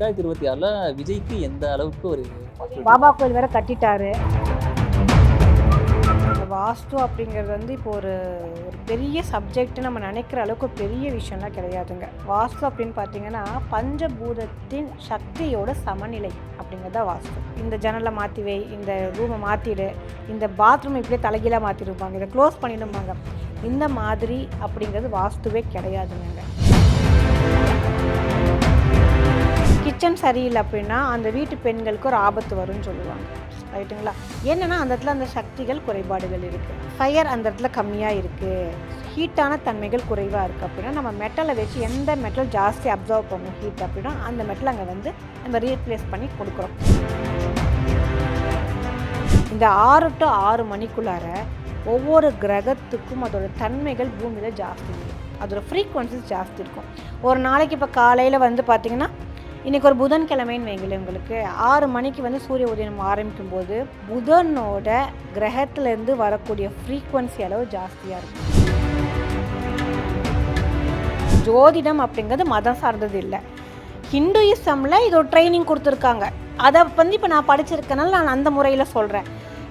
ரெண்டாயிரத்தி இருபத்தி ஆறில் விஜய்க்கு எந்த அளவுக்கு ஒரு பாபா கோயில் வேற கட்டிட்டாரு. இந்த வாஸ்து அப்படிங்கிறது வந்து இப்போ ஒரு ஒரு பெரிய சப்ஜெக்ட் நம்ம நினைக்கிற அளவுக்கு பெரிய விஷயம்லாம் கிடையாதுங்க. வாஸ்து அப்படின்னு பார்த்தீங்கன்னா பஞ்சபூதத்தின் சக்தியோட சமநிலை அப்படிங்கிறதா வாஸ்து. இந்த ஜன்னலை மாற்றி வை இந்த ரூமை மாற்றிடு இந்த பாத்ரூம் இப்படியே தலைகீழாக மாற்றிருப்பாங்க இதை க்ளோஸ் பண்ணிடுவாங்க இந்த மாதிரி அப்படிங்கிறது வாஸ்துவே கிடையாதுங்க. கிச்சன் சரியில்லை அப்படின்னா அந்த வீட்டு பெண்களுக்கு ஒரு ஆபத்து வரும்னு சொல்லுவாங்க. ரைட்டுங்களா? என்னென்னா அந்த இடத்துல அந்த சக்திகள் குறைபாடுகள் இருக்குது ஃபயர் அந்த இடத்துல கம்மியாக இருக்குது ஹீட்டான தன்மைகள் குறைவாக இருக்குது அப்படின்னா நம்ம மெட்டலை வச்சு எந்த மெட்டல் ஜாஸ்தி அப்சர்வ் பண்ணும் ஹீட் அப்படின்னா அந்த மெட்டல் அங்கே வந்து நம்ம ரீப்ளேஸ் பண்ணி கொடுக்குறோம். இந்த ஆறு டு ஆறு மணிக்குள்ளார ஒவ்வொரு கிரகத்துக்கும் அதோட தன்மைகள் பூமியில் ஜாஸ்தி இருக்கும். அதோட ஃப்ரீக்குவன்சிஸ் ஜாஸ்தி இருக்கும். ஒரு நாளைக்கு இப்போ காலையில் வந்து பார்த்திங்கன்னா இன்றைக்கி ஒரு புதன்கிழமைன்னு வைங்களேன் உங்களுக்கு. ஆறு மணிக்கு வந்து சூரிய உதயம் ஆரம்பிக்கும் போது புதனோட கிரகத்திலேருந்து வரக்கூடிய ஃப்ரீக்குவன்சி அளவு ஜாஸ்தியாக இருக்கும். ஜோதிடம் அப்படிங்கிறது மதம் சார்ந்தது இல்லை. ஹிந்துயிசமில் இது ஒரு ட்ரைனிங் கொடுத்துருக்காங்க. அதை வந்து இப்போ நான் படிச்சிருக்கனால நான் அந்த முறையில் சொல்கிறேன்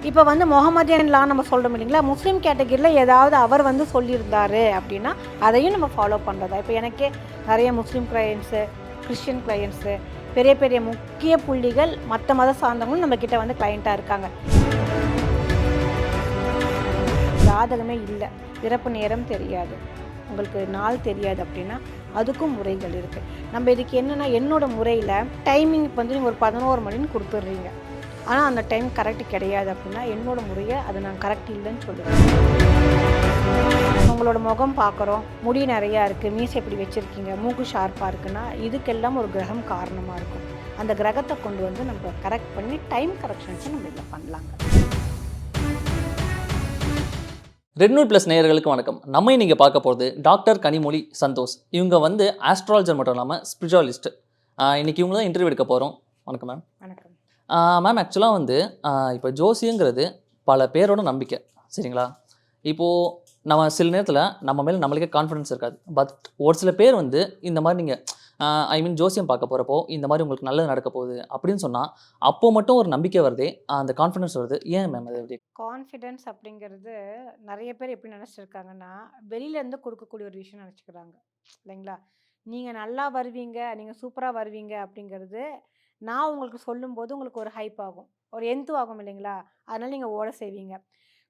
இப்போ வந்து முகமதியன்லாம் நம்ம சொல்கிறோம் இல்லைங்களா? முஸ்லீம் கேட்டகரியில் ஏதாவது அவர் வந்து சொல்லியிருந்தாரு அப்படின்னா அதையும் நம்ம ஃபாலோ பண்ணுறதா இப்போ எனக்கே நிறைய முஸ்லீம் கிளையன்ஸு கிறிஸ்டியன் கிளையன்ஸு பெரிய பெரிய முக்கிய புள்ளிகள் மற்ற மத சார்ந்தவங்களும் நம்மக்கிட்ட வந்து கிளைண்ட்டாக இருக்காங்க. ஜாதகமே இல்லை. பிறப்பு நேரம் தெரியாது. உங்களுக்கு நாள் தெரியாது அப்படின்னா அதுக்கும் முறைகள் இருக்குது நம்ம இதுக்கு என்னென்னா என்னோடய முறையில் டைமிங் இப்போ வந்து நீங்கள் ஒரு பதினோரு மணின்னு கொடுத்துட்றீங்க. ஆனால் அந்த டைம் கரெக்ட் கிடையாது அப்படின்னா என்னோடய முறையை அது நான் கரெக்ட் இல்லைன்னு சொல்லுவேன். உங்களோட முகம் பார்க்குறோம். முடி நிறையா இருக்குது மீசை எப்படி வச்சுருக்கீங்க? மூக்கு ஷார்ப்பாக இருக்குன்னா இதுக்கெல்லாம் ஒரு கிரகம் காரணமாக இருக்கும். அந்த கிரகத்தை கொண்டு வந்து நம்ம கரெக்ட் பண்ணி டைம் கரெக்ஷன்ஸை நம்ம இதில் பண்ணலாங்க. ரெட் ப்ளஸ் நேயர்களுக்கு வணக்கம். நம்ம இன்னைக்கு பார்க்க போகிறது டாக்டர் கனிமொழி சந்தோஷ். இவங்க வந்து ஆஸ்ட்ராலஜர் மட்டும் இல்லாமல் ஸ்பிரிச்சுவலிஸ்ட் இன்னைக்கு இவங்க தான் இன்டர்வியூ எடுக்க போகிறோம் வணக்கம் மேம் வணக்கம். மேம் ஆக்சுவலாக வந்து இப்போ ஜோசியங்கிறது பல பேரோட நம்பிக்கை. சரிங்களா? இப்போது நம்ம சில நேரத்தில் நம்ம மேலே நம்மளுக்கே கான்ஃபிடன்ஸ் இருக்காது. பட் ஒரு சில பேர் வந்து இந்த மாதிரி நீங்கள் ஐ மீன் ஜோசியம் பார்க்க போகிறப்போ இந்த மாதிரி உங்களுக்கு நல்லது நடக்க போகுது அப்படின்னு சொன்னால் அப்போது மட்டும் ஒரு நம்பிக்கை வருதே அந்த கான்ஃபிடன்ஸ் வருது. ஏன் மேம் அது எப்படி கான்ஃபிடென்ஸ் அப்படிங்கிறது நிறைய பேர் எப்படி நினச்சிருக்காங்கன்னா வெளியிலேருந்து கொடுக்கக்கூடிய ஒரு விஷயம் நினச்சிக்கிறாங்க. இல்லைங்களா? நீங்கள் நல்லா வருவீங்க நீங்கள் சூப்பராக வருவீங்க அப்படிங்கிறது நான் உங்களுக்கு சொல்லும்போது உங்களுக்கு ஒரு ஹைப் ஆகும். ஒரு எந்து ஆகும் இல்லைங்களா? அதனால் நீங்கள் ஓட செய்வீங்க.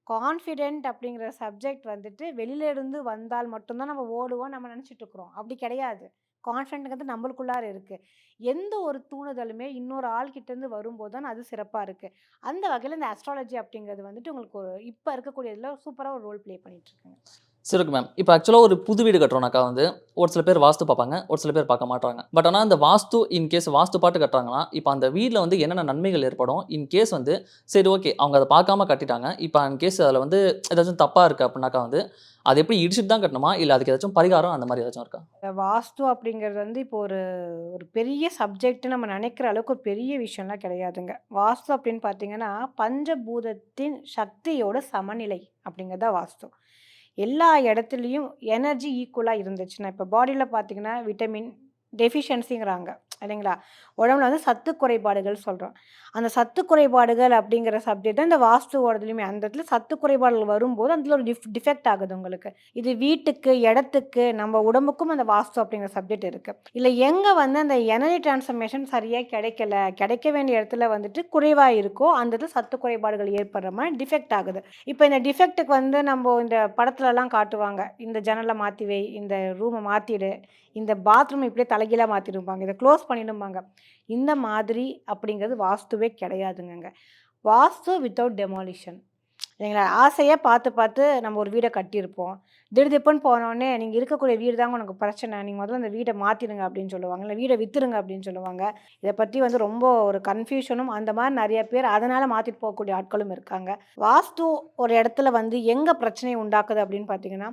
கான்ஃபிடென்ட் அப்படிங்கிற சப்ஜெக்ட் வந்துட்டு வெளியில இருந்து வந்தால் மட்டும்தான் நம்ம ஓடுவோம் நம்ம நினச்சிட்டு இருக்கிறோம். அப்படி கிடையாது. கான்ஃபிடென்ட்ங்கிறது நம்மளுக்குள்ளார இருக்குது எந்த ஒரு தூணுதலுமே இன்னொரு ஆள்கிட்டேருந்து வரும்போது தான் அது சிறப்பாக இருக்குது அந்த வகையில் இந்த அஸ்ட்ராலஜி அப்படிங்கிறது வந்துட்டு உங்களுக்கு ஒரு இப்போ இருக்கக்கூடியதில் சூப்பராக ஒரு ரோல் ப்ளே பண்ணிகிட்ருக்குங்க சரி ஓகே மேம் இப்போ ஆக்சுவலாக ஒரு புது வீடு கட்டுறோம்னாக்கா வந்து ஒரு சில பேர் வாஸ்து பார்ப்பாங்க ஒரு சில பேர் பார்க்க மாட்டாங்க. பட் ஆனால் அந்த வாஸ்து இன் கேஸ் வாஸ்து பாட்டு கட்டுறாங்கன்னா இப்போ அந்த வீட்டில் வந்து என்னென்ன நன்மைகள் ஏற்படும் இன் கேஸ் வந்து சரி ஓகே அவங்க அதை பார்க்காம கட்டிட்டாங்க இப்போ இன் கேஸ் அதில் வந்து ஏதாச்சும் தப்பாக இருக்குது அப்படின்னாக்கா வந்து அது எப்படி இடிச்சுட்டு தான் கட்டணுமா? இல்லை அதுக்கு ஏதாச்சும் பரிகாரம் அந்த மாதிரி ஏதாச்சும் இருக்கா? வாஸ்து அப்படிங்கிறது வந்து இப்போ ஒரு ஒரு பெரிய சப்ஜெக்ட் நம்ம நினைக்கிற அளவுக்கு ஒரு பெரிய விஷயம்லாம் கிடையாதுங்க. வாஸ்து அப்படின்னு பார்த்தீங்கன்னா பஞ்சபூதத்தின் சக்தியோட சமநிலை அப்படிங்கிறதா வாஸ்து. எல்லா இடத்துலையும் எனர்ஜி ஈக்குவலாக இருந்துச்சுன்னா இப்போ பாடியில் பார்த்தீங்கன்னா விட்டமின் டெஃபிஷியன்சிங்கிறாங்க இல்லைங்களா? உடம்புல வந்து சத்து குறைபாடுகள் சொல்கிறோம் அந்த சத்து குறைபாடுகள் அப்படிங்கிற சப்ஜெக்ட் தான் இந்த வாஸ்துவோடதுலையுமே அந்த இடத்துல சத்து குறைபாடுகள் வரும்போது அதில் ஒரு டிஃப் டிஃபெக்ட் ஆகுது உங்களுக்கு. இது வீட்டுக்கு இடத்துக்கு நம்ம உடம்புக்கும் அந்த வாஸ்து அப்படிங்கிற சப்ஜெக்ட் இருக்குது இல்லை எங்கே வந்து அந்த எனர்ஜி டிரான்ஸ்ஃபர்மேஷன் சரியாக கிடைக்கல கிடைக்க வேண்டிய இடத்துல வந்துட்டு குறைவாக இருக்கோ அந்த இடத்துல சத்து குறைபாடுகள் ஏற்படுற மாதிரி டிஃபெக்ட் ஆகுது. இப்போ இந்த டிஃபெக்ட்டுக்கு வந்து நம்ம இந்த படத்துலலாம் காட்டுவாங்க. இந்த ஜன்னலை மாற்றி வை இந்த ரூமை மாற்றிடு இந்த பாத்ரூம் இப்படியே தலைகீழாக மாற்றிடுவாங்க இதை க்ளோஸ் பண்ணிடும்பாங்க. இந்த மாதிரி அப்படிங்கிறது வாஸ்துவே கிடையாதுங்க வாஸ்து வித்தவுட் டெமாலிஷன் இல்லைங்களா? ஆசையாக பார்த்து பார்த்து நம்ம ஒரு வீடை கட்டியிருப்போம். திடுதிப்புன்னு போனோடனே நீங்கள் இருக்கக்கூடிய வீடு தாங்க உனக்கு பிரச்சனை. நீங்கள் முதல்ல அந்த வீடை மாற்றிடுங்க அப்படின்னு சொல்லுவாங்க. இல்லை வீடை விற்றுருங்க அப்படின்னு சொல்லுவாங்க. இதை பற்றி வந்து ரொம்ப ஒரு கன்ஃபியூஷனும் அந்த மாதிரி நிறைய பேர் அதனால் மாற்றிட்டு போகக்கூடிய ஆட்களும் இருக்காங்க. வாஸ்து ஒரு இடத்துல வந்து எங்கே பிரச்சனையை உண்டாக்குது அப்படின்னு பார்த்தீங்கன்னா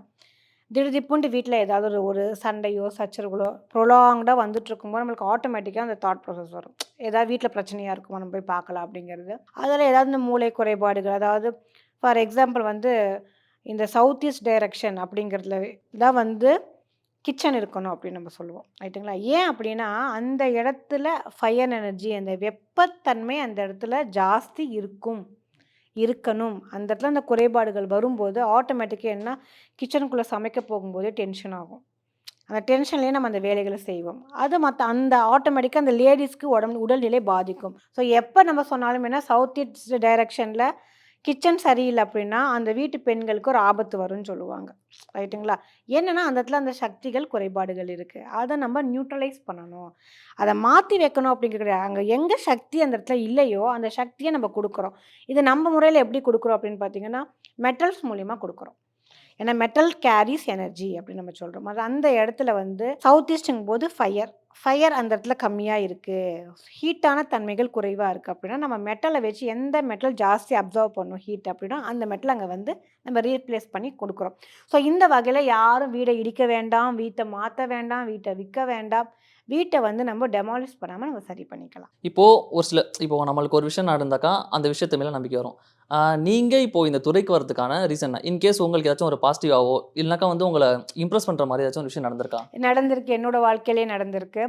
திடுதிப்புன்ட்டு வீட்டில் ஏதாவது ஒரு ஒரு சண்டையோ சச்சரவுகளோ ப்ரொலாங்டாக வந்துட்டு இருக்கும்போது நம்மளுக்கு ஆட்டோமேட்டிக்காக அந்த தாட் ப்ராசஸ் வரும். ஏதாவது வீட்டில் பிரச்சனையாக இருக்குமா நம்ம போய் பார்க்கலாம் அப்படிங்கிறது. அதில் ஏதாவது இந்த மூளை குறைபாடுகள் அதாவது ஃபார் எக்ஸாம்பிள் வந்து இந்த சவுத் ஈஸ்ட் டைரக்ஷன் அப்படிங்கிறதுல தான் வந்து கிச்சன் இருக்கணும் அப்படின்னு நம்ம சொல்லுவோம். ரைட்டுங்களா ஏன் அப்படின்னா அந்த இடத்துல ஃபயர் எனர்ஜி அந்த வெப்பத்தன்மை அந்த இடத்துல ஜாஸ்தி இருக்கும். இருக்கணும். அந்த இடத்துல அந்த குறைபாடுகள் வரும்போது ஆட்டோமேட்டிக்காக என்ன கிச்சனுக்குள்ளே சமைக்க போகும்போதே டென்ஷன் ஆகும். அந்த டென்ஷன்லேயே நம்ம அந்த வேலைகளை செய்வோம். அது மற்ற அந்த ஆட்டோமேட்டிக்காக அந்த லேடிஸ்க்கு உடம்பு உடல்நிலை பாதிக்கும். ஸோ எப்போ நம்ம சொன்னாலும் என்ன சவுத் ஈஸ்ட் டைரக்ஷனில் கிச்சன் சரியில்லை அப்படின்னா அந்த வீட்டு பெண்களுக்கு ஒரு ஆபத்து வரும்னு சொல்லுவாங்க. ரைட்டுங்களா? என்னென்னா அந்த இடத்துல அந்த சக்திகள் குறைபாடுகள் இருக்குது அதை நம்ம நியூட்ரலைஸ் பண்ணணும். அதை மாற்றி வைக்கணும் அப்படிங்கிறது அங்கே எங்கே சக்தி அந்த இடத்துல இல்லையோ அந்த சக்தியை நம்ம கொடுக்குறோம். இது நம்ம முறையில் எப்படி கொடுக்குறோம் அப்படின்னு பார்த்தீங்கன்னா மெட்டல்ஸ் மூலிமா கொடுக்குறோம். ஏன்னா மெட்டல் கேரிஸ் எனர்ஜி அப்படின்னு நம்ம சொல்கிறோம் அது அந்த இடத்துல வந்து சவுத் ஈஸ்ட்டுங்கும் போது ஃபயர் ஃபயர் அந்த இடத்துல கம்மியாக இருக்குது ஹீட்டான தன்மைகள் குறைவாக இருக்குது அப்படின்னா நம்ம மெட்டலை வச்சு எந்த மெட்டல் ஜாஸ்தி அப்சர்வ் பண்ணும் ஹீட் அப்படின்னா அந்த மெட்டல் அங்கே வந்து நம்ம ரீப்ளேஸ் பண்ணி கொடுக்குறோம். ஸோ இந்த வகையில் யாரும் வீடை இடிக்க வேண்டாம் வீட்டை மாற்ற வேண்டாம் வீட்டை விற்க வேண்டாம். வீட்டை வந்து நம்ம டெமாலிஷ் பண்ணாமல் நம்ம சரி பண்ணிக்கலாம். இப்போது ஒரு சில இப்போ நம்மளுக்கு ஒரு விஷயம் நடந்தாக்கா அந்த விஷயத்து மேலே நம்பிக்கை வரும். நீங்கள் இப்போது இந்த துறைக்கு வரதுக்கான ரீசன் இன்கேஸ் உங்களுக்கு ஏதாச்சும் ஒரு பாசிட்டிவாவோ இல்லைனாக்கா வந்து உங்களை இம்ப்ரெஸ் பண்ணுற மாதிரி ஏதாச்சும் ஒரு விஷயம் நடந்திருக்கா? நடந்திருக்கு. என்னோட வாழ்க்கையிலே நடந்திருக்கு.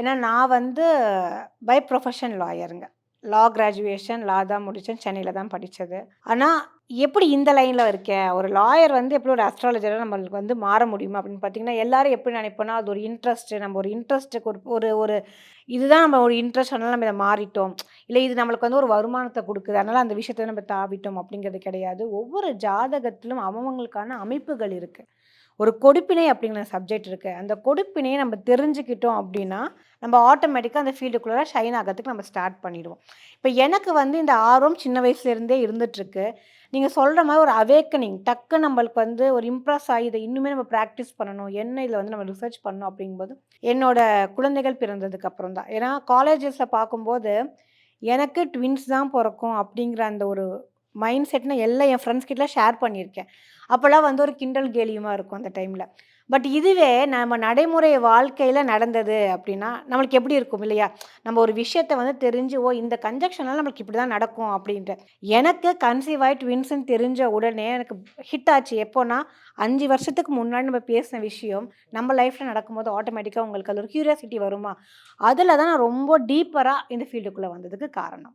ஏன்னா நான் வந்து பை ப்ரொஃபஷன் லாயருங்க லா கிராஜுவேஷன் லா தான் முடித்தேன் சென்னையில் தான் படித்தது ஆனால் எப்படி இந்த லைனில் இருக்கேன் ஒரு லாயர் வந்து எப்படி ஒரு அஸ்ட்ராலஜராக நம்மளுக்கு வந்து மாற முடியுமா? அப்படின்னு பார்த்தீங்கன்னா எல்லாரும் எப்படி நினைப்போனா அது ஒரு இன்ட்ரெஸ்ட்டு நம்ம ஒரு இன்ட்ரெஸ்ட்டுக்கு ஒரு ஒரு ஒரு இதுதான் நம்ம ஒரு இன்ட்ரெஸ்ட் அதனால் நம்ம இதை மாறிட்டோம். இல்லை இது நம்மளுக்கு வந்து ஒரு வருமானத்தை கொடுக்குது. அதனால் அந்த விஷயத்தை நம்ம தாவிட்டோம் அப்படிங்கிறது கிடையாது. ஒவ்வொரு ஜாதகத்திலும் அவங்களுக்கான அமைப்புகள் இருக்குது ஒரு கொடுப்பினை அப்படிங்கிற சப்ஜெக்ட் இருக்குது அந்த கொடுப்பினையை நம்ம தெரிஞ்சுக்கிட்டோம் அப்படின்னா நம்ம ஆட்டோமேட்டிக்காக அந்த ஃபீல்டுக்குள்ளே ஷைன் ஆகிறதுக்கு நம்ம ஸ்டார்ட் பண்ணிடுவோம். இப்போ எனக்கு வந்து இந்த ஆர்வம் சின்ன வயசுலேருந்தே இருந்துகிட்ருக்கு நீங்கள் சொல்கிற மாதிரி ஒரு அவேக்கனிங் டக்கு நம்மளுக்கு வந்து ஒரு இம்ப்ரெஸ் ஆகி இதை இன்னுமே நம்ம ப்ராக்டிஸ் பண்ணணும் என்ன இதில் வந்து நம்ம ரிசர்ச் பண்ணணும் அப்படிங்கும்போது என்னோட குழந்தைகள் பிறந்ததுக்கு அப்புறம் தான். ஏன்னா காலேஜஸில் பார்க்கும்போது எனக்கு ட்வின்ஸ் தான் பிறக்கும் அப்படிங்கிற அந்த ஒரு மைண்ட் செட்னால் எல்லாம் என் ஃப்ரெண்ட்ஸ் கிட்ட ஷேர் பண்ணியிருக்கேன். அப்போல்லாம் வந்து ஒரு கிண்டல் கேலியுமாக இருக்கும் அந்த டைமில். பட் இதுவே நம்ம நடைமுறை வாழ்க்கையில் நடந்தது அப்படின்னா நம்மளுக்கு எப்படி இருக்கும் இல்லையா? நம்ம ஒரு விஷயத்தை வந்து தெரிஞ்சு ஓ இந்த கன்ஜெக்ஷனால் நம்மளுக்கு இப்படி தான் நடக்கும் அப்படின்ட்டு. எனக்கு கன்சீவ் ஆகி ட்வின்ஸ்ன்னு தெரிஞ்ச உடனே எனக்கு ஹிட் ஆச்சு எப்போனா அஞ்சு வருஷத்துக்கு முன்னாடி நம்ம பேசின விஷயம் நம்ம லைஃப்பில் நடக்கும்போது ஆட்டோமேட்டிக்காக உங்களுக்கு அது ஒரு க்யூரியாசிட்டி வருமா? அதில் தான் நான் ரொம்ப டீப்பராக இந்த ஃபீல்டுக்குள்ளே வந்ததுக்கு காரணம்.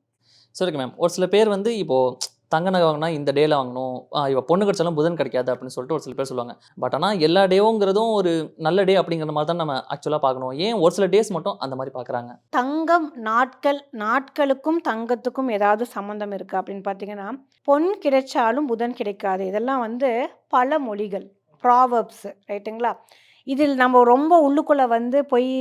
சரிங்க மேம் ஒரு சில பேர் வந்து இப்போது தங்க நகை வாங்கினா இந்த டேல வாங்கணும். இப்போ பொண்ணு கிடைச்சாலும் புதன் கிடைக்காது அப்படின்னு சொல்லிட்டு ஒரு சில பேர் சொல்லுவாங்க. பட் ஆனால் எல்லா டேவுங்கிறதும் ஒரு நல்ல டே அப்படிங்கிற மாதிரி தான் நம்ம ஆக்சுவலாக பார்க்கணும். ஏன் ஒரு சில டேஸ் மட்டும் அந்த மாதிரி பார்க்குறாங்க? தங்கம் நாட்கள் நாட்களுக்கும் தங்கத்துக்கும் ஏதாவது சம்மந்தம் இருக்குது அப்படின்னு பார்த்தீங்கன்னா பொன் கிடைச்சாலும் புதன் கிடைக்காது. இதெல்லாம் வந்து பல மொழிகள் ப்ராவப்ஸ் ரைட்டுங்களா இதில் நம்ம ரொம்ப உள்ளுக்குள்ளே வந்து போய்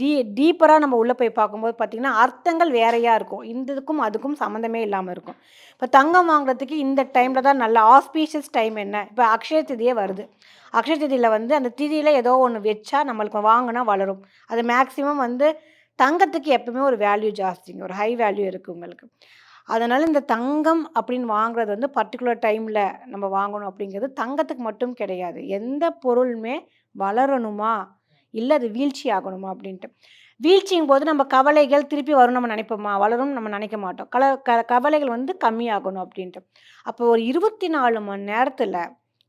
டீ டீப்பராக நம்ம உள்ளே போய் பார்க்கும்போது பார்த்திங்கன்னா அர்த்தங்கள் வேறையாக இருக்கும். இந்த இதுக்கும் அதுக்கும் சம்மந்தமே இல்லாமல் இருக்கும். இப்போ தங்கம் வாங்குறதுக்கு இந்த டைமில் தான் நல்ல ஆஸ்பீஷியஸ் டைம் என்ன? இப்போ அக்ஷய திதியே வருது. அக்ஷய திதியில் வந்து அந்த திதியில் ஏதோ ஒன்று வச்சா நம்மளுக்கு வாங்கினா வளரும். அது மேக்ஸிமம் வந்து தங்கத்துக்கு எப்பவுமே ஒரு வேல்யூ ஜாஸ்திங்க. ஒரு ஹை வேல்யூ இருக்குது உங்களுக்கு. அதனால் இந்த தங்கம் அப்படின்னு வாங்குறது வந்து பர்டிகுலர் டைமில் நம்ம வாங்கணும் அப்படிங்கிறது தங்கத்துக்கு மட்டும் கிடையாது. எந்த பொருளுமே வளரணுமா? இல்லை அது வீழ்ச்சி ஆகணுமா அப்படின்ட்டு. வீழ்ச்சியும் போது நம்ம கவலைகள் திருப்பி வரும் நம்ம நினைப்போமா? வளரும் நம்ம நினைக்க மாட்டோம். கல க கவலைகள் வந்து கம்மியாகணும் அப்படின்ட்டு. அப்போ ஒரு இருபத்தி நாலு மணி நேரத்தில்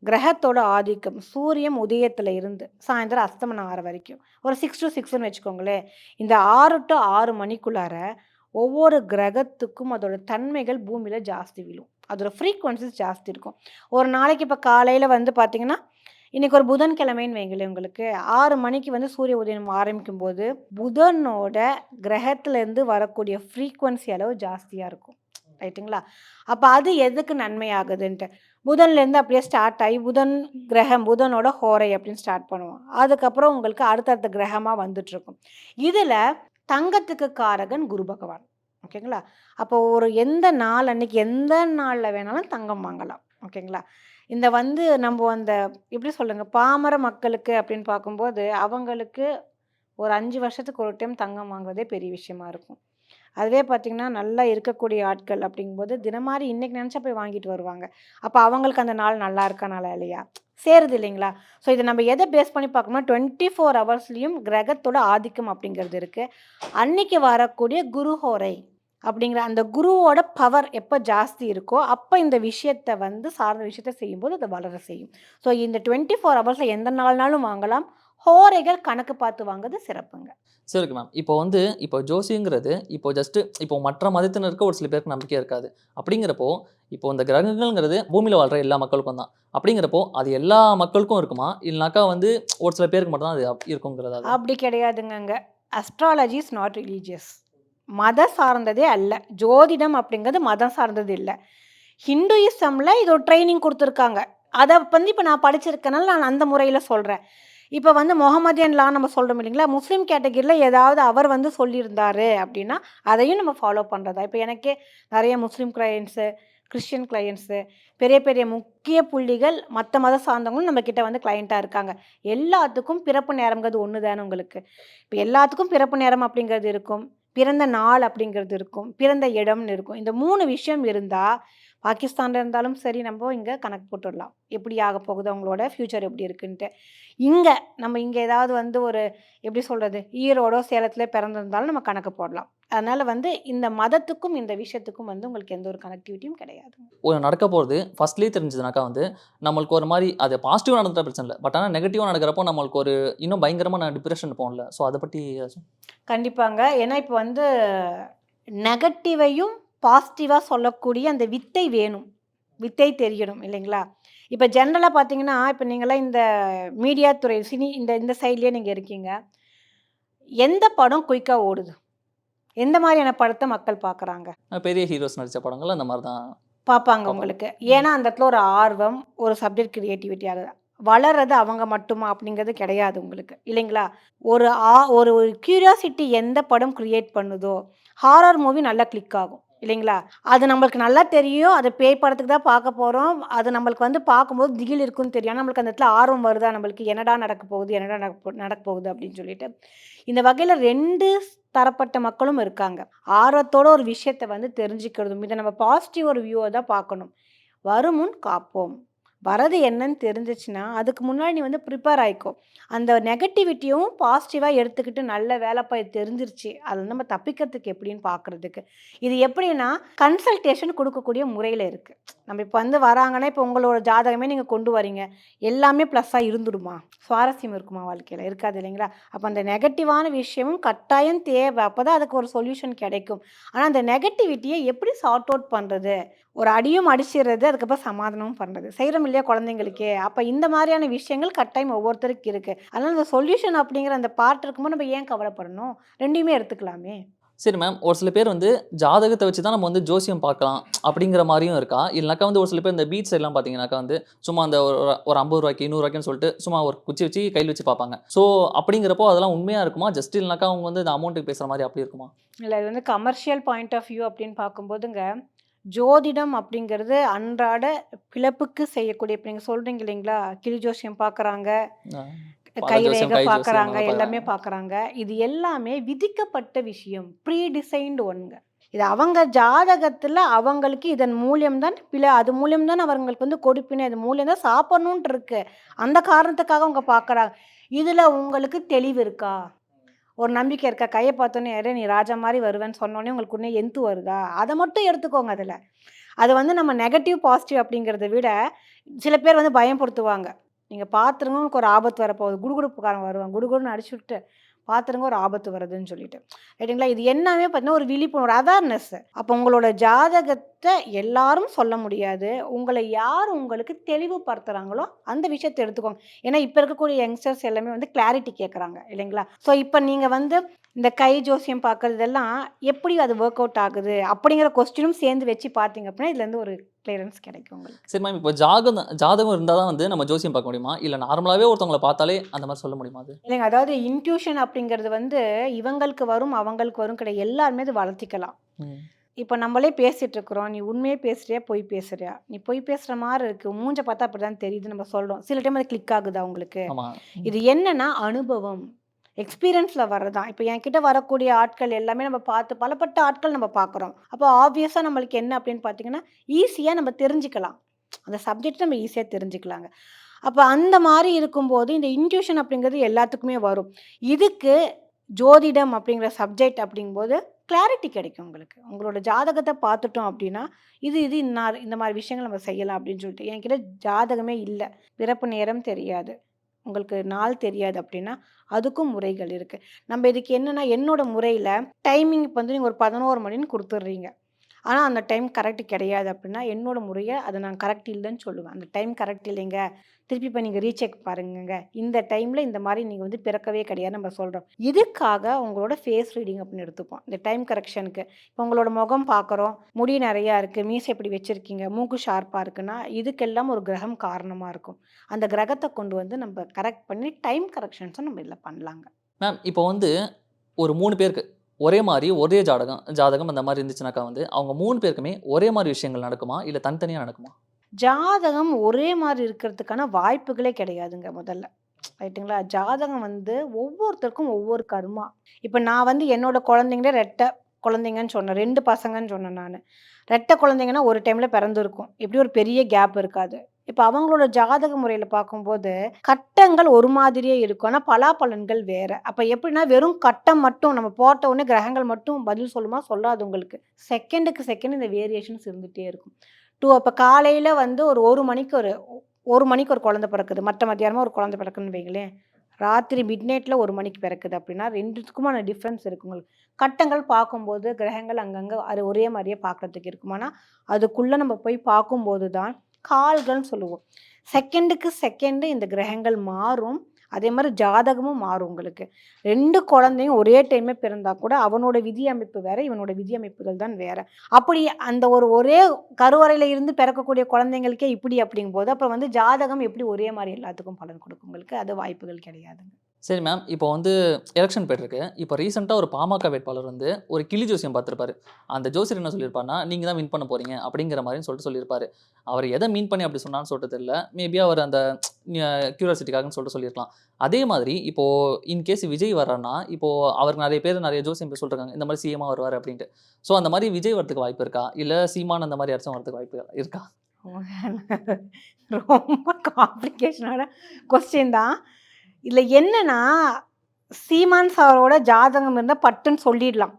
கிரகத்தோட ஆதிக்கம் சூரியன் உதயத்தில் இருந்து சாயந்தரம் அஸ்தமனம் ஆறு வரைக்கும். ஒரு சிக்ஸ் டு சிக்ஸ்னு வச்சுக்கோங்களேன். இந்த ஆறு டு ஆறு மணிக்குள்ளார ஒவ்வொரு கிரகத்துக்கும் அதோட தன்மைகள் பூமியில் ஜாஸ்தி விழும். அதோட ஃப்ரீக்குவன்சிஸ் ஜாஸ்தி இருக்கும். ஒரு நாளைக்கு இப்போ காலையில் வந்து பார்த்திங்கன்னா இன்றைக்கி ஒரு புதன்கிழமைன்னு வைங்களேன் உங்களுக்கு. ஆறு மணிக்கு வந்து சூரிய உதயம் ஆரம்பிக்கும் போது புதனோட கிரகத்துலேருந்து வரக்கூடிய ஃப்ரீக்குவன்சி அளவு ஜாஸ்தியாக இருக்கும். ரைட்டுங்களா? அப்போ அது எதுக்கு நன்மை ஆகுதுன்ட்டு புதன்லேருந்து அப்படியே ஸ்டார்ட் ஆகி புதன் கிரகம் புதனோட ஹோரை அப்படின்னு ஸ்டார்ட் பண்ணுவோம். அதுக்கப்புறம் உங்களுக்கு அடுத்தடுத்த கிரகமாக வந்துட்டுருக்கும். இதில் தங்கத்துக்கு காரகன் குரு பகவான். ஓகேங்களா? அப்போ ஒரு எந்த நாள் அன்னைக்கு எந்த நாளில் வேணாலும் தங்கம் வாங்கலாம். ஓகேங்களா? இந்த வந்து நம்ம அந்த எப்படி சொல்லுங்க? பாமர மக்களுக்கு அப்படின்னு பார்க்கும்போது அவங்களுக்கு ஒரு அஞ்சு வருஷத்துக்கு ஒரு டைம் தங்கம் வாங்குறதே பெரிய விஷயமா இருக்கும். அதுவே பார்த்திங்கன்னா நல்லா இருக்கக்கூடிய ஆட்கள் அப்படிங்கும்போது தினமாரி இன்னைக்கு நினச்சா போய் வாங்கிட்டு வருவாங்க. அப்போ அவங்களுக்கு அந்த நாள் நல்லா இருக்கா நல்லா இல்லையா? சேருது இல்லைங்களா? ஸோ இதை நம்ம எதை பேஸ் பண்ணி பார்க்கணும்னா டுவெண்ட்டி ஃபோர் ஹவர்ஸ்லேயும் கிரகத்தோட ஆதிக்கம் அப்படிங்கிறது இருக்குது அன்னைக்கு வரக்கூடிய குருஹோரை அப்படிங்கிற அந்த குருவோட பவர் எப்போ ஜாஸ்தி இருக்கோ அப்போ இந்த விஷயத்தை வந்து சார்ந்த விஷயத்த செய்யும்போது அதை வளர செய்யும். ஸோ இந்த டுவெண்ட்டி ஃபோர் ஹவர்ஸில் எந்த நாள்னாலும் வாங்கலாம். ஹோரைகள் கணக்கு பார்த்து வாங்குறது சிறப்புங்க. சரி மேம் இப்போ வந்து இப்போ ஜோசியங்கிறது இப்போ ஜஸ்ட்டு இப்போ மற்ற மதத்தினருக்கு ஒரு சில பேருக்கு நம்பிக்கை இருக்காது. அப்படிங்கிறப்போ இப்போ இந்த கிரகங்கள்ங்கிறது பூமியில் வாழ்கிற எல்லா மக்களுக்கும் தான். அப்படிங்கிறப்போ அது எல்லா மக்களுக்கும் இருக்குமா? இல்லைனாக்கா வந்து ஒரு சில பேருக்கு மட்டும் தான் அது இருக்குங்கிறதா? அப்படி கிடையாதுங்கங்க. அஸ்ட்ராலஜி இஸ் நாட் ரிலீஜியஸ் மதம் சார்ந்ததே அல்ல. ஜோதிடம் அப்படிங்கிறது மதம் சார்ந்தது இல்லை. ஹிந்துயிசமில் இது ஒரு ட்ரைனிங் கொடுத்துருக்காங்க. அதை வந்து இப்போ நான் படிச்சிருக்கனால நான் அந்த முறையில் சொல்கிறேன் இப்போ வந்து முகமதியன்லாம் நம்ம சொல்கிறோம் இல்லைங்களா? முஸ்லீம் கேட்டகிரியில் ஏதாவது அவர் வந்து சொல்லியிருந்தார் அப்படின்னா அதையும் நம்ம ஃபாலோ பண்ணுறதா இப்போ எனக்கே நிறைய முஸ்லீம் கிளையன்ஸு கிறிஸ்டியன் கிளையன்ஸு பெரிய பெரிய முக்கிய புள்ளிகள் மற்ற மத சார்ந்தவங்களும் நம்மக்கிட்ட வந்து கிளையண்ட்டாக இருக்காங்க. எல்லாத்துக்கும் பிறப்பு நேரம்ங்கிறது ஒன்று தானே உங்களுக்கு? இப்போ எல்லாத்துக்கும் பிறப்பு நேரம் அப்படிங்கிறது இருக்கும். பிறந்த நாள் அப்படிங்கிறது இருக்கும் பிறந்த இடம்னு இருக்கும். இந்த மூணு விஷயம் இருந்தால் பாகிஸ்தானில் இருந்தாலும் சரி நம்ம இங்கே கணக்கு போட்டுடலாம். எப்படி ஆக போகுது அவங்களோட ஃப்யூச்சர் எப்படி இருக்குன்ட்டு. இங்கே நம்ம இங்கே ஏதாவது வந்து ஒரு எப்படி சொல்கிறது ஈரோடோ சேலத்தில் பிறந்திருந்தாலும் நம்ம கணக்கு போடலாம். அதனால் வந்து இந்த மதத்துக்கும் இந்த விஷயத்துக்கும் வந்து உங்களுக்கு எந்த ஒரு கனெக்டிவிட்டியும் கிடையாது. ஒரு நடக்க போகிறது ஃபர்ஸ்ட்லேயே தெரிஞ்சதுனாக்கா வந்து நம்மளுக்கு ஒரு மாதிரி அது பாசிட்டிவாக நடந்துட்டா பிரச்சனை இல்லை. பட் ஆனால் நெகட்டிவாக நடக்கிறப்போ நம்மளுக்கு ஒரு இன்னும் பயங்கரமான டிப்ரெஷன் போகல ஸோ அதை பற்றி? கண்டிப்பாங்க. ஏன்னா இப்போ வந்து நெகட்டிவையும் பாசிட்டிவாக சொல்லக்கூடிய அந்த வித்தை வேணும். வித்தை தெரியணும் இல்லைங்களா? இப்போ ஜென்ரலாக பார்த்தீங்கன்னா இப்போ நீங்களாம் இந்த மீடியா துறை சினி இந்த இந்த சைட்லேயே நீங்கள் இருக்கீங்க. எந்த படம் குயிக்காக ஓடுது? எந்த மாதிரியான படத்தை மக்கள் பார்க்குறாங்க பெரிய ஹீரோஸ் நடித்த படங்கள் அந்த மாதிரி தான் பார்ப்பாங்க. உங்களுக்கு. ஏன்னா அந்த இடத்துல ஒரு ஆர்வம் ஒரு சப்ஜெக்ட் கிரியேட்டிவிட்டி ஆகுது வளர்றது அவங்க மட்டுமா அப்படிங்கிறது கிடையாது உங்களுக்கு இல்லைங்களா? ஒரு ஆ ஒரு ஒரு கியூரியாசிட்டி எந்த படம் கிரியேட் பண்ணுதோ ஹாரர் மூவி நல்லா கிளிக் ஆகும். இல்லைங்களா? அது நம்மளுக்கு நல்லா தெரியும். அது பேய் படத்துக்கு தான் பார்க்க போகிறோம் அது நம்மளுக்கு வந்து பார்க்கும்போது திகில் இருக்குன்னு தெரியும். நம்மளுக்கு அந்த இடத்துல ஆர்வம் வருதா? நம்மளுக்கு என்னடா நடக்க போகுது? என்னடா நடக்க நடக்க போகுது? அப்படின்னு சொல்லிட்டு. இந்த வகையில் ரெண்டு தரப்பட்ட மக்களும் இருக்காங்க. ஆர்வத்தோட ஒரு விஷயத்தை வந்து தெரிஞ்சுக்கிறதும் இதை நம்ம பாசிட்டிவ் ஒரு வியூவை தான் பார்க்கணும். வருமுன் காப்போம். வரது என்னன்னு தெரிஞ்சிச்சுன்னா அதுக்கு முன்னாடி நீ வந்து ப்ரிப்பேர் ஆயிக்கோ. அந்த நெகட்டிவிட்டியும் பாசிட்டிவாக எடுத்துக்கிட்டு நல்ல வேலைப்பாய் தெரிஞ்சிருச்சு. அது நம்ம தப்பிக்கிறதுக்கு எப்படின்னு பார்க்குறதுக்கு இது எப்படின்னா கன்சல்டேஷன் கொடுக்கக்கூடிய முறையில் இருக்குது நம்ம இப்போ வந்து வராங்கன்னா இப்போ உங்களோட ஜாதகமே நீங்கள் கொண்டு வரீங்க. எல்லாமே ப்ளஸ்ஸாக இருந்துடுமா? சுவாரஸ்யம் இருக்குமா வாழ்க்கையில்? இருக்காது இல்லைங்களா? அப்போ அந்த நெகட்டிவான விஷயமும் கட்டாயம் தேவை. அப்போ தான் அதுக்கு ஒரு சொல்யூஷன் கிடைக்கும். ஆனால் அந்த நெகட்டிவிட்டியை எப்படி சார்ட் அவுட் பண்ணுறது ஒரு அடியும் அடிச்சிடுறது அதுக்கப்புறம் சமாதானமும் பண்ணுறது செய்கிறோம் இல்லையா குழந்தைங்களுக்கே? அப்போ இந்த மாதிரியான விஷயங்கள் கட்டாயம் ஒவ்வொருத்தருக்கு இருக்குது அதனால் அந்த சொல்யூஷன் அப்படிங்கிற அந்த பார்ட் இருக்கும்போது நம்ம ஏன் கவலைப்படணும்? ரெண்டையுமே எடுத்துக்கலாமே. சரி மேம் ஒரு சில பேர் வந்து ஜாதகத்தை வச்சு தான் நம்ம வந்து ஜோசியம் பார்க்கலாம் அப்படிங்கிற மாதிரியும் இருக்கா? இல்லைனாக்கா வந்து ஒரு சில பேர் இந்த பீச் எல்லாம் பார்த்தீங்கன்னாக்கா வந்து சும்மா அந்த ஒரு ஒரு ஐம்பது ரூபாய்க்கு நூறுரூவாய்க்குன்னு சொல்லிட்டு சும்மா ஒரு குச்சி வச்சு கையில் வச்சு பார்ப்பாங்க. ஸோ அப்படிங்கிறப்போ அதெல்லாம் உண்மையாக இருக்குமா? ஜஸ்ட் இல்லைனாக்கா அவங்க வந்து இந்த அமௌண்ட்டுக்கு பேசுகிற மாதிரி அப்படி இருக்குமா? இல்லை இது வந்து கமர்ஷியல் பாயிண்ட் ஆஃப் வியூ அப்படின்னு பார்க்கும்போதுங்க ஜோதிடம் அப்படிங்கிறது அன்றாட பிழப்புக்கு செய்யக்கூடிய இப்போ நீங்கள் சொல்கிறீங்க இல்லைங்களா? கிளி ஜோசியம் பார்க்குறாங்க பல கை ஜோசியம், ரேகை கை ஜோசியம் பார்க்குறாங்க எல்லாமே பார்க்குறாங்க இது எல்லாமே விதிக்கப்பட்ட விஷயம் ப்ரீ டிசைன்டு ஒன்றுங்க இது அவங்க ஜாதகத்தில் அவங்களுக்கு இதன் மூலியம்தான் பிழை அது மூலியம்தான் அவங்களுக்கு வந்து கொடுப்பினை அது மூலியம் தான் சாப்பிடணுன்ட்டு இருக்கு. அந்த காரணத்துக்காக அவங்க பார்க்குறாங்க இதில் உங்களுக்கு தெளிவு இருக்கா? ஒரு நம்பிக்கை இருக்கா? கையை பார்த்தோன்னே யாரே நீ ராஜா மாதிரி வருவேன்னு சொன்னோன்னே உங்களுக்கு உடனே எந்து வருதா? அதை மட்டும் எடுத்துக்கோங்க அதில். அது வந்து நம்ம நெகட்டிவ் பாசிட்டிவ் அப்படிங்கிறத விட சில பேர் வந்து பயப்படுத்துவாங்க நீங்கள் பார்த்துருங்க உங்களுக்கு ஒரு ஆபத்து வரப்போகுது. குடுகுடுப்புக்காரன் வருவான். குடுகுடுன்னு அடிச்சு விட்டு பார்த்துருங்க ஒரு ஆபத்து வருதுன்னு சொல்லிட்டு. ரைட்டுங்களா இது எல்லாமே பார்த்தீங்கன்னா ஒரு விழிப்புணர்வு அவேர்னஸ் அப்போ உங்களோட ஜாதகத்தை எல்லாரும் சொல்ல முடியாது. உங்களை யார் உங்களுக்கு தெளிவுபடுத்துகிறாங்களோ அந்த விஷயத்தை எடுத்துக்கோங்க. ஏன்னா இப்போ இருக்கக்கூடிய யங்ஸ்டர்ஸ் எல்லாமே வந்து கிளாரிட்டி கேட்குறாங்க இல்லைங்களா? ஸோ இப்போ நீங்கள் வந்து இந்த கை ஜோசியம் பார்க்குறது இதெல்லாம் எப்படி அது ஒர்க் அவுட் ஆகுது? அப்படிங்கிற கொஸ்டினும் சேர்ந்து வச்சு பார்த்தீங்க அப்படின்னா இதுலேருந்து ஒரு கிளியரன்ஸ் கிடைக்கும் உங்களுக்கு. சரி மேம் இப்போ ஜாதகம் ஜாதகம் இருந்தால் தான் வந்து நம்ம ஜோசியம் பார்க்க முடியுமா? இல்லை நார்மலாகவே ஒருத்தவங்களை பார்த்தாலே அந்த மாதிரி சொல்ல முடியுமா அது? இல்லைங்க அதாவது இன்ட்யூஷன் அப்படிங்கிறது வந்து இவங்களுக்கு வரும் அவங்களுக்கு வரும் கிடையாது. எல்லாருமே அது வளர்த்திக்கலாம். இப்போ நம்மளே பேசிட்டு இருக்கிறோம் நீ உண்மையே பேசுறியா? பொய் பேசுறியா? நீ பொய் பேசுற மாதிரி இருக்கு. மூஞ்ச பார்த்தா அப்படிதான் தெரியுது. நம்ம சொல்றோம். சில டைம் அது கிளிக் ஆகுதா உங்களுக்கு இது என்னன்னா அனுபவம். எக்ஸ்பீரியன்ஸில் வர்றதான் இப்போ என்கிட்ட வரக்கூடிய ஆட்கள் எல்லாமே நம்ம பார்த்து பலப்பட்ட ஆட்கள் நம்ம பார்க்குறோம். அப்போ ஆப்வியஸாக நம்மளுக்கு என்ன அப்படின்னு பார்த்தீங்கன்னா ஈஸியாக நம்ம தெரிஞ்சுக்கலாம். அந்த சப்ஜெக்ட் நம்ம ஈஸியாக தெரிஞ்சுக்கலாங்க. அப்போ அந்த மாதிரி இருக்கும்போது இந்த இன்ட்யூஷன் அப்படிங்கிறது எல்லாத்துக்குமே வரும். இதுக்கு ஜோதிடம் அப்படிங்கிற சப்ஜெக்ட் அப்படிங்கும்போது கிளாரிட்டி கிடைக்கும் உங்களுக்கு. உங்களோட ஜாதகத்தை பார்த்துட்டோம் அப்படின்னா இது இது இன்னார் இந்த மாதிரி விஷயங்கள் நம்ம செய்யலாம் அப்படின்னு சொல்லிட்டு என்கிட்ட ஜாதகமே இல்லை. பிறப்பு நேரம் தெரியாது. உங்களுக்கு நாள் தெரியாது அப்படின்னா அதுக்கும் முறைகள் இருக்குது நம்ம இதுக்கு என்னென்னா என்னோட முறையில் டைமிங் இப்போ வந்து நீங்கள் ஒரு பதினோரு மணின்னு கொடுத்துட்றீங்க. ஆனால் அந்த டைம் கரெக்ட் கிடையாது அப்படின்னா என்னோட முறையை அதை நான் கரெக்ட் இல்லைன்னு சொல்லுவேன். அந்த டைம் கரெக்ட் இல்லைங்க. திருப்பி இப்போ நீங்கள் ரீசெக் பாருங்கங்க. இந்த டைமில் இந்த மாதிரி நீங்கள் வந்து பிறக்கவே கிடையாது நம்ம சொல்கிறோம் இதுக்காக உங்களோட ஃபேஸ் ரீடிங் அப்படின்னு எடுத்துப்போம். இந்த டைம் கரெக்ஷனுக்கு. இப்போ உங்களோட முகம் பார்க்குறோம் முடி நிறையா இருக்குது மீசை எப்படி வச்சுருக்கீங்க? மூக்கு ஷார்ப்பாக இருக்குன்னா இதுக்கெல்லாம் ஒரு கிரகம் காரணமாக இருக்கும். அந்த கிரகத்தை கொண்டு வந்து நம்ம கரெக்ட் பண்ணி டைம் கரெக்ஷன்ஸும் நம்ம இதில் பண்ணலாங்க. மேம் இப்போ வந்து ஒரு மூணு பேருக்கு ஒரே மாதிரி ஒரே ஜாதகம் ஜாதகம் அந்த மாதிரி இருந்துச்சுனாக்கா வந்து அவங்க மூணு பேருக்குமே ஒரே மாதிரி விஷயங்கள் நடக்குமா? இல்லை தனித்தனியாக நடக்குமா? ஜாதகம் ஒரே மாதிரி இருக்கிறதுக்கான வாய்ப்புகளே கிடையாதுங்க முதல்ல. ரைட்டுங்களா? ஜாதகம் வந்து ஒவ்வொருத்தருக்கும் ஒவ்வொரு கருமா. இப்போ நான் வந்து என்னோட குழந்தைங்களே ரெட்டை குழந்தைங்கன்னு சொன்னேன் ரெண்டு பசங்கன்னு சொன்னேன் நான். ரெட்டை குழந்தைங்கன்னா ஒரு டைமில் பிறந்திருக்கும். இப்படி ஒரு பெரிய கேப் இருக்காது. இப்போ அவங்களோட ஜாதக முறையில் பார்க்கும்போது கட்டங்கள் ஒரு மாதிரியே இருக்கும். ஆனால் பலாபலன்கள் வேறு. அப்போ எப்படின்னா வெறும் கட்டம் மட்டும் நம்ம போட்ட உடனே கிரகங்கள் மட்டும் பதில் சொல்லுமா? சொல்லாது உங்களுக்கு. செகண்டுக்கு செகண்ட் இந்த வேரியேஷன்ஸ் இருந்துகிட்டே இருக்கும். டூ அப்போ காலையில் வந்து ஒரு ஒரு மணிக்கு ஒரு ஒரு மணிக்கு ஒரு குழந்தை பிறக்குது. மற்ற மத்தியானமாக ஒரு குழந்தை பிறக்குன்னு வைங்களேன். ராத்திரி மிட் நைட்டில் ஒரு மணிக்கு பிறக்குது அப்படின்னா ரெண்டுத்துக்குமான டிஃப்ரென்ஸ் இருக்கு உங்களுக்கு. கட்டங்கள் பார்க்கும்போது கிரகங்கள் அங்கங்கே அது ஒரே மாதிரியே பார்க்குறதுக்கு இருக்கும் ஆனால் அதுக்குள்ளே நம்ம போய் பார்க்கும்போது தான் கால்கள்னு சொல்லுவோம். செகண்டுக்கு செகண்டு இந்த கிரகங்கள் மாறும். அதே மாதிரி ஜாதகமும் மாறும் உங்களுக்கு. ரெண்டு குழந்தையும் ஒரே டைமே பிறந்தா கூட அவனோட விதி அமைப்பு வேற இவனோட விதி அமைப்புகள் தான் வேற. அப்படி அந்த ஒரு ஒரே கருவறையில இருந்து பிறக்கக்கூடிய குழந்தைங்களுக்கே இப்படி அப்படிங்கும்போது அப்புறம் வந்து ஜாதகம் எப்படி ஒரே மாதிரி எல்லாத்துக்கும் பலன் கொடுக்கும் உங்களுக்கு? அது வாய்ப்புகள் கிடையாதுங்க. சரி மேம் இப்போ வந்து எலெக்ஷன் போயிட்டுருக்கு. இப்போ ரீசெண்டாக ஒரு பாமக வேட்பாளர் வந்து ஒரு கிளி ஜோசியம் பார்த்துருப்பாரு. அந்த ஜோசியர் என்ன சொல்லியிருப்பாருன்னா நீங்கள் தான் வின் பண்ண போறீங்க அப்படிங்கிற மாதிரின்னு சொல்லிட்டு சொல்லியிருப்பாரு. அவர் எதை மீன் பண்ணி அப்படி சொன்னான்னு சொல்லிட்டு தெரியல மேபி அவர் அந்த க்யூரியாசிட்டிக்காகன்னு சொல்லிட்டு சொல்லியிருக்கலாம். அதே மாதிரி இப்போது இன்கேஸ் விஜய் வர்றாருன்னா இப்போது அவருக்கு நிறைய பேர் நிறைய ஜோசியம் பேர் சொல்லிருக்காங்க. இந்த மாதிரி சிஎம்மாக வருவார் அப்படின்ட்டு. ஸோ அந்த மாதிரி விஜய் வரதுக்கு வாய்ப்பு இருக்கா? இல்லை சீமான் அந்த மாதிரி யாராச்சும் வரதுக்கு வாய்ப்பு இருக்கா? ரொம்ப காம்ப்ளிகேஷனான கொஸ்டின் தான். இதில் என்னன்னா சீமான் சாரோட ஜாதகம் இருந்தால் பட்டுன்னு சொல்லிடலாம்.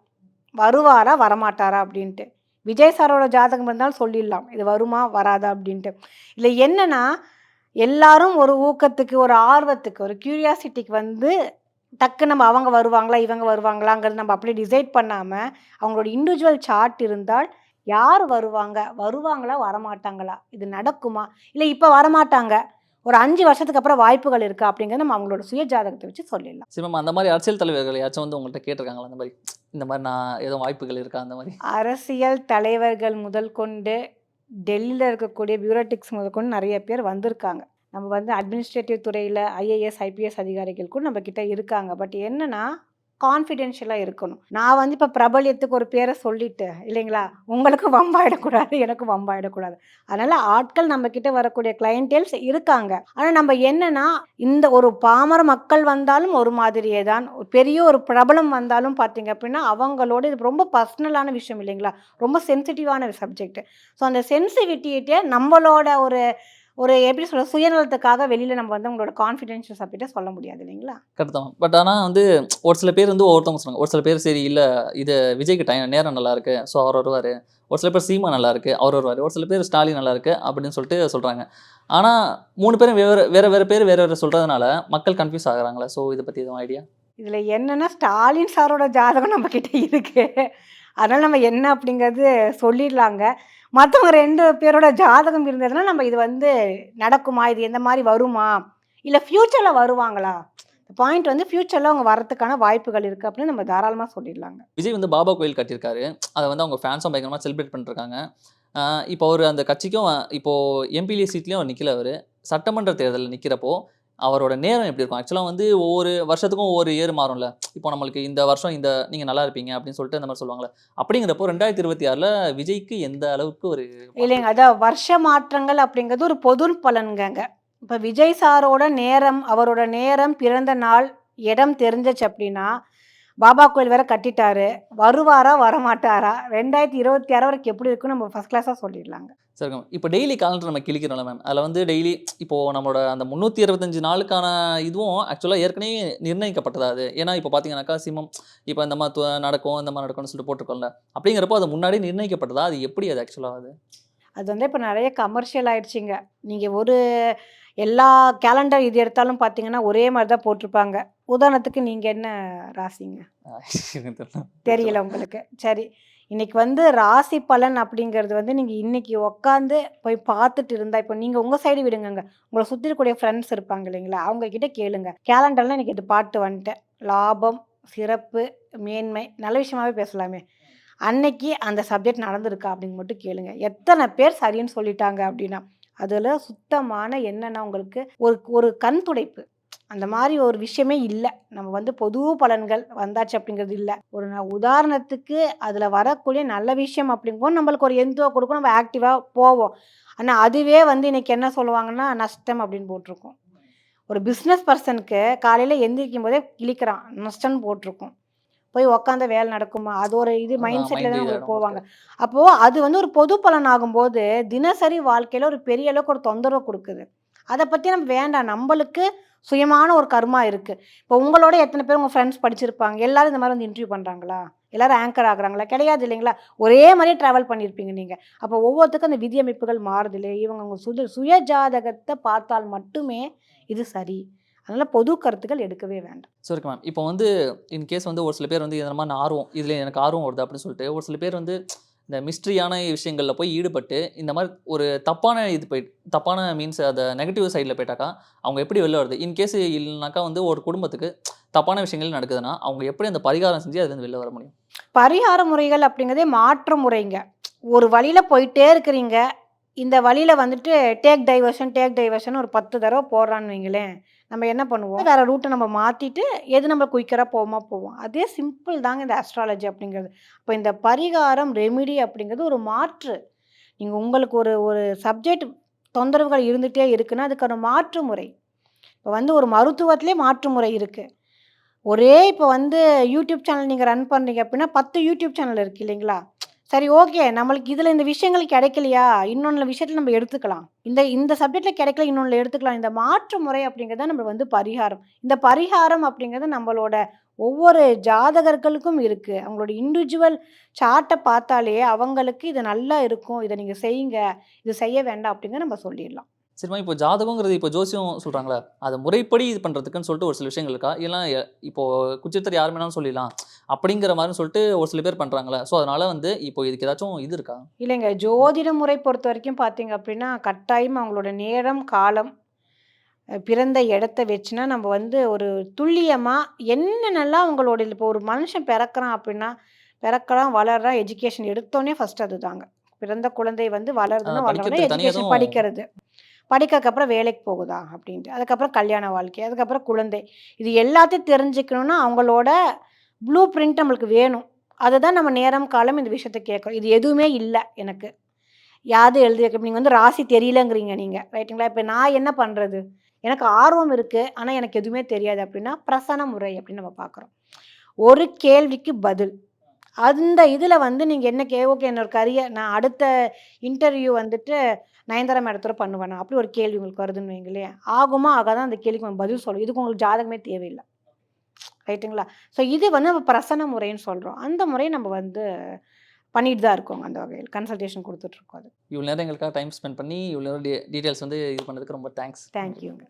வருவாரா வரமாட்டாரா அப்படின்ட்டு. விஜய் சாரோட ஜாதகம் இருந்தாலும் சொல்லிடலாம். இது வருமா வராதா அப்படின்ட்டு. இல்லை என்னன்னா எல்லாரும் ஒரு ஊக்கத்துக்கு ஒரு ஆர்வத்துக்கு ஒரு கியூரியாசிட்டிக்கு வந்து டக்கு நம்ம அவங்க வருவாங்களா இவங்க வருவாங்களாங்கிறது நம்ம அப்படியே டிசைட் பண்ணாமல் அவங்களோட இண்டிவிஜுவல் சார்ட் இருந்தால் யார் வருவாங்க? வருவாங்களா வரமாட்டாங்களா? இது நடக்குமா? இல்லை இப்போ வரமாட்டாங்க. ஒரு அஞ்சு வருஷத்துக்கு அப்புறம் வாய்ப்புகள் இருக்கா அப்படிங்கிறத நம்ம அவங்களோட சுய ஜாதகத்தை வச்சு சொல்லிடலாம். சரி மேம் அந்த மாதிரி அரசியல் தலைவர்கள் யாச்சும் வந்து உங்கள்கிட்ட கேட்டிருக்காங்களா? அந்த மாதிரி இந்த மாதிரி நான் எதுவும் வாய்ப்புகள் இருக்கா? அந்த மாதிரி. அரசியல் தலைவர்கள் முதல் கொண்டு டெல்லியில் இருக்கக்கூடிய பியூரோட்டிக்ஸ் முதல் கொண்டு நிறைய பேர் வந்திருக்காங்க. நம்ம வந்து அட்மினிஸ்ட்ரேட்டிவ் துறையில் ஐஏஎஸ் ஐபிஎஸ் அதிகாரிகள் கூட நம்ம கிட்ட இருக்காங்க. பட் என்னன்னா கான்ஃபிடென்ஷியலாக இருக்கணும். நான் வந்து இப்போ பிரபல்யத்துக்கு ஒரு பேரை சொல்லிட்டு இல்லைங்களா? உங்களுக்கு வம்பாயிடக்கூடாது எனக்கு வம்பாயிடக்கூடாது. அதனால் ஆட்கள் நம்மக்கிட்ட வரக்கூடிய கிளைண்டேல்ஸ் இருக்காங்க. ஆனால் நம்ம என்னென்னா இந்த ஒரு பாமர மக்கள் வந்தாலும் ஒரு மாதிரியே தான். ஒரு பெரிய ஒரு பிரபலம் வந்தாலும் பார்த்தீங்க அப்படின்னா அவங்களோட இது ரொம்ப பர்சனலான விஷயம் இல்லைங்களா? ரொம்ப சென்சிட்டிவான சப்ஜெக்ட் ஸோ அந்த சென்சிட்டிவிட்டியை நம்மளோட ஒரு ஒரு எப்படி சொல்ல சுயநலத்துக்காக வெளியில் நம்ம வந்து உங்களோட கான்ஃபிடென்ஷியஸ் அப்படின்ட்டு சொல்ல முடியாது இல்லைங்களா? கரெக்ட் தான் பட் ஆனால் வந்து ஒரு சில பேர் வந்து ஒவ்வொருத்தவங்க சொன்னாங்க ஒரு சில பேர் சரி இல்லை இது விஜய்க்கு டைம் நேரம் நல்லா இருக்கு ஸோ அவர் வருவார். ஒரு சில பேர் சீமா நல்லா இருக்கு அவர் வருவார். ஒரு சில பேர் ஸ்டாலின் நல்லா இருக்கு அப்படின்னு சொல்லிட்டு சொல்கிறாங்க ஆனால் மூணு பேரும் வேறு வேறு வேறு பேர் வேறு வேறு சொல்கிறதுனால மக்கள் கன்ஃபியூஸ் ஆகுறாங்களா ஸோ இதை பற்றி எதுவும் ஐடியா இதில் என்னன்னா ஸ்டாலின் சாரோட ஜாதகம் நம்ம கிட்ட இருக்கு. அதனால் நம்ம என்ன அப்படிங்கிறது சொல்லிடலாங்க. மற்றவங்க ரெண்டு பேரோட ஜாதகம் இருந்ததுன்னா நம்ம இது வந்து நடக்குமா? இது எந்த மாதிரி வருமா? இல்லை ஃப்யூச்சரில் வருவாங்களா? பாயிண்ட் வந்து ஃப்யூச்சரில் அவங்க வரதுக்கான வாய்ப்புகள் இருக்குது அப்படின்னு நம்ம தாராளமாக சொல்லிடலாங்க. விஜய் வந்து பாபா கோயில் கட்டியிருக்காரு. அதை வந்து அவங்க ஃபேன்ஸும் பயங்கரமாக செலிப்ரேட் பண்ணிருக்காங்க. இப்போ அவர் அந்த கட்சிக்கும் இப்போது எம்பிஎல்ஏ சீட்லேயும் அவர் நிற்கல அவர். சட்டமன்ற தேர்தலில் நிற்கிறப்போ அவரோட நேரம் எப்படி இருக்கும்? ஆக்சுவலாக வந்து ஒவ்வொரு வருஷத்துக்கும் ஒவ்வொரு இயர் மாறும்ல. இப்போ நம்மளுக்கு இந்த வருஷம் இந்த நீங்கள் நல்லா இருப்பீங்க அப்படின்னு சொல்லிட்டு அந்த மாதிரி சொல்லுவாங்களே அப்படிங்கிறப்போ ரெண்டாயிரத்தி இருபத்தி ஆறில் விஜய்க்கு எந்த அளவுக்கு ஒரு இல்லைங்க அதான் வருஷ மாற்றங்கள் அப்படிங்கிறது ஒரு பொது பலன்கங்க இப்போ விஜய் சாரோட நேரம் அவரோட நேரம் பிறந்த நாள் இடம் தெரிஞ்சிச்சு அப்படின்னா பாபா கோயில் வேற கட்டிட்டாரு. வருவாரா வரமாட்டாரா? ரெண்டாயிரத்தி இருபத்தி ஆறு வரைக்கும் எப்படி இருக்குன்னு நம்ம ஃபர்ஸ்ட் கிளாஸாக சொல்லிடலாங்க. சரிங்க இப்போ டெய்லி காலண்டர் நம்ம கிழிக்கிறோம்ல மேம் அதில் வந்து டெய்லி இப்போது நம்மளோட அந்த முந்நூற்றி இருபத்தஞ்சு நாளுக்கான இதுவும் ஆக்சுவலாக ஏற்கனவே நிர்ணயிக்கப்பட்டதா அது? ஏன்னா இப்போ பார்த்தீங்கன்னாக்கா சிம்மம் இப்போ இந்த மாதிரி நடக்கும் இந்த மாதிரி நடக்கும்னு சொல்லிட்டு போட்டிருக்கோம்ல. அப்படிங்கிறப்போ அது முன்னாடி நிர்ணயிக்கப்பட்டதா? அது எப்படி அது ஆக்சுவலாக அது அது வந்து இப்போ நிறைய கமர்ஷியல் ஆயிடுச்சுங்க. நீங்கள் ஒரு எல்லா கேலண்டர் இது எடுத்தாலும் பார்த்தீங்கன்னா ஒரே மாதிரி தான் போட்டிருப்பாங்க. உதாரணத்துக்கு நீங்கள் என்ன ராசிங்க? தெரியல உங்களுக்கு. சரி. இன்றைக்கி வந்து ராசி பலன் அப்படிங்கிறது வந்து நீங்கள் இன்றைக்கி உக்காந்து போய் பார்த்துட்டு இருந்தால் இப்போ நீங்கள் உங்கள் சைடு விடுங்கங்க. உங்களை சுற்றி இருக்கக்கூடிய ஃப்ரெண்ட்ஸ் இருப்பாங்க இல்லைங்களா? அவங்கக்கிட்ட கேளுங்க. கேலண்டர்லாம் இன்றைக்கி இது பாட்டு வந்துட்டேன். லாபம் சிறப்பு மேன்மை நல்ல விஷயமாவே பேசலாமே. அன்னைக்கு அந்த சப்ஜெக்ட் நடந்திருக்கா அப்படின்னு மட்டும் கேளுங்க. எத்தனை பேர் சரின்னு சொல்லிட்டாங்க அப்படின்னா அதில் சுத்தமான என்னென்னா உங்களுக்கு ஒரு ஒரு கண் துடைப்பு அந்த மாதிரி ஒரு விஷயமே இல்லை. நம்ம வந்து பொது பலன்கள் வந்தாச்சு அப்படிங்கிறது இல்லை. ஒரு உதாரணத்துக்கு அதில் வரக்கூடிய நல்ல விஷயம் அப்படிங்கும்போது நம்மளுக்கு ஒரு எந்தோ கொடுக்கும். நம்ம ஆக்டிவாக போவோம். ஆனால் அதுவே வந்து இன்னைக்கு என்ன சொல்லுவாங்கன்னா நஷ்டம் அப்படின்னு போட்டிருக்கோம். ஒரு பிஸ்னஸ் பர்சனுக்கு காலையில் எந்திரிக்கும் போதே கிழிக்கிறான். நஷ்டம்னு போட்டிருக்கோம். போய் உக்காந்த வேலை நடக்குமா? அது ஒரு இது மைண்ட் செட்டில் தான் உங்களுக்கு போவாங்க. அப்போது அது வந்து ஒரு பொது பலன் ஆகும்போது தினசரி வாழ்க்கையில் ஒரு பெரிய அளவுக்கு ஒரு தொந்தரவு கொடுக்குது. அதை பற்றி நம்ம வேண்டாம். நம்மளுக்கு சுயமான ஒரு கர்மா இருக்குது இப்போ உங்களோட எத்தனை பேர் உங்கள் ஃப்ரெண்ட்ஸ் படிச்சிருப்பாங்க? எல்லாரும் இந்த மாதிரி வந்து இன்டர்வியூ பண்ணுறாங்களா எல்லாரும் ஆங்கர் ஆகுறாங்களா? கிடையாது இல்லைங்களா? ஒரே மாதிரியே ட்ராவல் பண்ணியிருப்பீங்க நீங்கள் அப்போ ஒவ்வொருத்துக்கும் அந்த விதியமைப்புகள் மாறுது இல்லையா இவங்க உங்கள் சுய சுய ஜாதகத்தை பார்த்தால் மட்டுமே இது சரி. அதனால் பொது கருத்துக்கள் எடுக்கவே வேண்டாம். சரி மேம் இப்போ வந்து இன் கேஸ் வந்து ஒரு சில பேர் வந்து இந்த மாதிரி ஆர்வம் இதில் எனக்கு ஆர்வம் வருது அப்படின்னு சொல்லிட்டு ஒரு சில பேர் வந்து இந்த மிஸ்ட்ரியான விஷயங்களில் போய் ஈடுபட்டு இந்த மாதிரி ஒரு தப்பான இது போய் தப்பான மீன்ஸ் அதை நெகட்டிவ் சைடில் போயிட்டாக்கா அவங்க எப்படி வெளில வருது? இன்கேஸ் இல்லைனாக்கா வந்து ஒரு குடும்பத்துக்கு தப்பான விஷயங்கள் நடக்குதுன்னா அவங்க எப்படி அந்த பரிகாரம் செஞ்சு அதுலேருந்து வெளில வர முடியும்? பரிகார முறைகள் அப்படிங்கிறதே மாற்று முறைங்க. ஒரு வழியில் போயிட்டே இருக்கிறீங்க. இந்த வழியில் வந்துட்டு டேக் டைவர்ஷன் டேக் டைவர்ஷன் ஒரு பத்து தடவை போடுறான்னு வைங்களேன். நம்ம என்ன பண்ணுவோம்? வேற ரூட்டை நம்ம மாற்றிட்டு எது நம்ம குயிக்கராக போவோமா போவோம். அதே சிம்பிள் தாங்க இந்த அஸ்ட்ராலஜி அப்படிங்கிறது. இப்போ இந்த பரிகாரம் ரெமிடி அப்படிங்கிறது ஒரு மாற்று. நீங்கள் உங்களுக்கு ஒரு ஒரு சப்ஜெக்ட் தொந்தரவுகள் இருந்துகிட்டே இருக்குன்னா அதுக்கான மாற்று முறை. இப்போ வந்து ஒரு மருத்துவத்திலே மாற்று முறை இருக்குது ஒரே இப்போ வந்து யூடியூப் சேனல் நீங்கள் ரன் பண்ணுறீங்க அப்படின்னா பத்து யூடியூப் சேனல் இருக்குது இல்லைங்களா? சரி ஓகே. நம்மளுக்கு இதில் இந்த விஷயங்கள் கிடைக்கலையா? இன்னொன்று விஷயத்தில் நம்ம எடுத்துக்கலாம். இந்த இந்த சப்ஜெக்டில் கிடைக்கல இன்னொன்று எடுத்துக்கலாம். இந்த மாற்று முறை அப்படிங்கிறது நம்ம வந்து பரிகாரம். இந்த பரிகாரம் அப்படிங்கிறது நம்மளோட ஒவ்வொரு ஜாதகர்களுக்கும் இருக்குது அவங்களோட இண்டிவிஜுவல் சார்ட்டை பார்த்தாலே அவங்களுக்கு இது நல்லா இருக்கும். இதை நீங்கள் செய்யுங்க. இது செய்ய வேண்டாம் அப்படிங்கிற நம்ம சொல்லிடலாம். சரிம்மா இப்போ ஜாதகங்கிறது இப்போ ஜோசியம் சொல்கிறாங்களே அதை முறைப்படி இது பண்ணுறதுக்குன்னு சொல்லிட்டு ஒரு சில விஷயங்கள் இருக்கா? இல்லை இப்போ குச்சித்தர் யார் வேணாலும் சொல்லிடலாம் அப்படிங்கிற மாதிரி சொல்லிட்டு ஒரு சில பேர் பண்ணுறாங்களே ஸோ அதனால வந்து இப்போ இதுக்கு ஏதாச்சும் இது இருக்கா? இல்லைங்க ஜோதிட முறை பொறுத்த வரைக்கும் பார்த்தீங்க அப்படின்னா கட்டாயம் அவங்களோட நேரம் காலம் பிறந்த இடத்த வச்சுனா நம்ம வந்து ஒரு துல்லியமாக என்னென்னலாம் அவங்களோட இப்போ ஒரு மனுஷன் பிறக்கிறான் அப்படின்னா பிறக்கிறான் வளர்றான் எஜுகேஷன் எடுத்தோடனே ஃபர்ஸ்ட் அதுதாங்க. பிறந்த குழந்தை வந்து வளருதுன்னா தனியா எஜுகேஷன் படிக்கிறது. படிக்கிறதுக்கப்புறம் வேலைக்கு போகுதா அப்படின்ட்டு. அதுக்கப்புறம் கல்யாண வாழ்க்கை அதுக்கப்புறம் குழந்தை. இது எல்லாத்தையும் தெரிஞ்சுக்கணுன்னா அவங்களோட ப்ளூ பிரிண்ட் நம்மளுக்கு வேணும். அதுதான் நம்ம நேரம் காலம் இந்த விஷயத்தை கேட்குறோம் இது எதுவுமே இல்லை எனக்கு. யாது எழுதி வைக்க நீங்கள் வந்து ராசி தெரியலங்கிறீங்க நீங்கள் ரைட்டுங்களா இப்போ நான் என்ன பண்ணுறது எனக்கு ஆர்வம் இருக்குது ஆனால் எனக்கு எதுவுமே தெரியாது அப்படின்னா பிரசன முறை அப்படின்னு நம்ம பார்க்குறோம். ஒரு கேள்விக்கு பதில். அந்த இதில் வந்து நீங்கள் என்ன கே ஓகே என்னோட கரியர் நான் அடுத்த இன்டர்வியூ வந்துட்டு நயன்தாரா மேடத்தோட பண்ணுவேன்? அப்படி ஒரு கேள்வி உங்களுக்கு வருதுன்னு வைங்களேன் ஆகுமா ஆகாதான் அந்த கேள்விக்கு நம்ம பதில் சொல்லும் இதுக்கு உங்களுக்கு ஜாதகமே தேவையில்லை. ரைட்டுங்களா? ஸோ இது வந்து நம்ம பிரசன முறைன்னு சொல்கிறோம் அந்த முறையை நம்ம வந்து பண்ணிட்டு தான் இருக்கோங்க. அந்த வகையில் கன்சல்டேஷன் கொடுத்துட்ருக்கோம் அது. இவ்வளோ நேரம் எங்களுக்காக டைம் ஸ்பெண்ட் பண்ணி இவ்வளோ டீட்டெயில்ஸ் வந்து இது பண்ணதுக்கு ரொம்ப தேங்க்ஸ் தேங்க்யூங்க